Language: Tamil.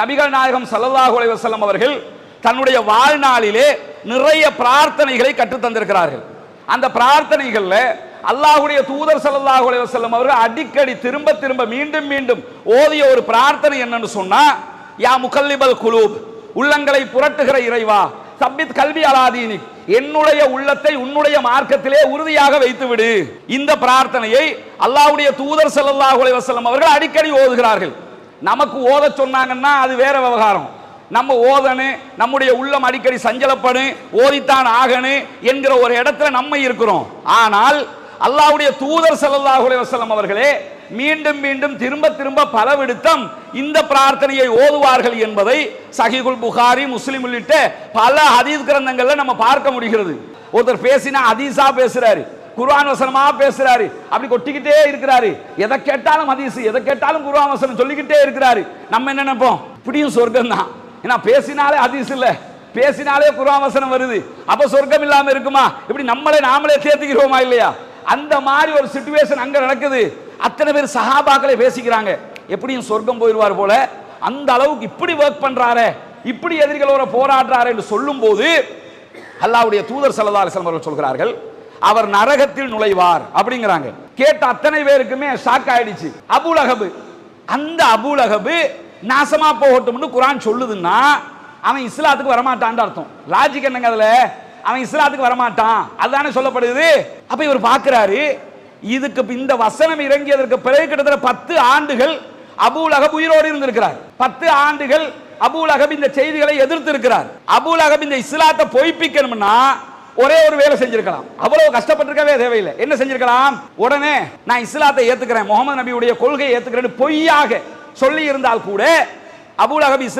நபிகள் நாயகம் ஸல்லல்லாஹு அலைஹி வஸல்லம் அவர்கள் தன்னுடைய வாழ்நாளிலே நிறைய பிரார்த்தனைகளை கற்றுத் தந்திருக்கிறார்கள். அந்த பிரார்த்தனைகள்ல அல்லாஹுடைய தூதர் சல்லாஹு அலைஹி வஸல்லம் அவர்கள் அடிக்கடி திரும்ப திரும்ப மீண்டும் மீண்டும் ஓதிய ஒரு பிரார்த்தனை என்னன்னு சொன்னா யா முகல்லிபல் குலூப் உள்ளங்களை புரட்டுகிற இறைவா சப்பித் கல்வி அலாதீனி என்னுடைய உள்ளத்தை உன்னுடைய மார்க்கத்திலே உறுதியாக வைத்து விடு இந்த பிரார்த்தனையை அல்லாஹ்வுடைய தூதர் சல்லாஹு அலைஹி வஸல்லம் அவர்கள் அடிக்கடி ஓதுகிறார்கள். நமக்கு ஓத சொன்னாங்கன்னா அது வேற விவகாரம். நம்ம ஓதனு நம்முடைய உள்ளம் அடிக்கடி சஞ்சலப்படு ஓதித்தான் ஆகனு என்கிற ஒரு இடத்துல நம்ம இருக்கிறோம். ஆனால் அல்லாஹ்வுடைய தூதர் ஸல்லல்லாஹு வசலம் அவர்களே மீண்டும் மீண்டும் திரும்ப திரும்ப பல விடுத்தம் இந்த பிரார்த்தனையை ஓதுவார்கள் என்பதை சஹிகுல் புகாரி முஸ்லீம் உள்ளிட்ட பல ஹதீஸ் கிரந்தங்கள்ல நம்ம பார்க்க முடிகிறது. ஒருத்தர் பேசினா ஹதீஸா பேசுறாரு. குர்ஆன் வசனமா பேசுறாரு. அப்படி கொட்டிக்கிட்டே இருக்கிறாரு. எதை கேட்டாலும் ஹதீஸ் எதை கேட்டாலும் குர்ஆன் வசனம் சொல்லிக்கிட்டே இருக்கிறாரு. நம்ம என்ன நினைப்போம்? இப்படியும் சொர்க்கம் தான் ஏன்னா பேசினாலே ஹதீஸ் இல்ல. பேசினாலே குர்ஆன் வசனம் வருது. அப்ப சொர்க்கம் இல்லாம இருக்குமா? இப்படி நம்மளே நாமளே சேர்த்துக்கிறோமா இல்லையா? அந்த மாதிரி ஒரு சுச்சுவேஷன் அங்க நடக்குது. அத்தனை பேர் சஹாபாக்களை பேசிக்கிறாங்க. எப்படியும் சொர்க்கம் போயிடுவார் போல. அந்த அளவுக்கு இப்படி ஒர்க் பண்றாரே. இப்படி எதிரிகளோட போராடுறாரு என்று சொல்லும் போது அல்லாவுடைய தூதர் ஸல்லல்லாஹு அலைஹி அவர்கள் சொல்கிறார்கள் அவர் நரகத்தில் நுழைவார் அப்படிங்கிறாங்க. கேட்ட அத்தனை பேருக்குமே ஷாக் ஆயிடுச்சு. அபுலகபு அந்த அபுலகபு நாசமா போகட்டும்னு குரான் சொல்லுதுன்னா அவன் இஸ்லாத்துக்கு வரமாட்டான்னு அர்த்தம். லாஜிக் என்னங்க அதுல? அவன் இஸ்லாத்துக்கு வரமாட்டான். அதுதானே சொல்லப்படுது. அப்ப இவர் பாக்குறாரு இதுக்கு இந்த வசனம் இறங்கியதற்கு பிறகு கிட்டத்தட்ட பத்து ஆண்டுகள் அபுலகப் உயிரோடு இருந்திருக்கிறார். பத்து ஆண்டுகள் அபுலகப் இந்த செய்திகளை எதிர்த்து இருக்கிறார் அபுலகப் இந்த இஸ்லாத்தை பொய்ப்பிக்கணும்னா ஒரே ஒரு வேலை செஞ்சிருக்கலாம். அவ்வளவு கஷ்டப்பட்டிருக்கவே தேவையில்லை. என்ன செஞ்சிருக்கலாம்? உடனே நான் இஸ்லாத்தை ஏத்துக்கிறேன். முகமது நபியுடைய கொள்கையை ஏத்துக்கிறேன்னு பொய்யாக சொல்லி இருந்தால் கூட அபுல் அகபி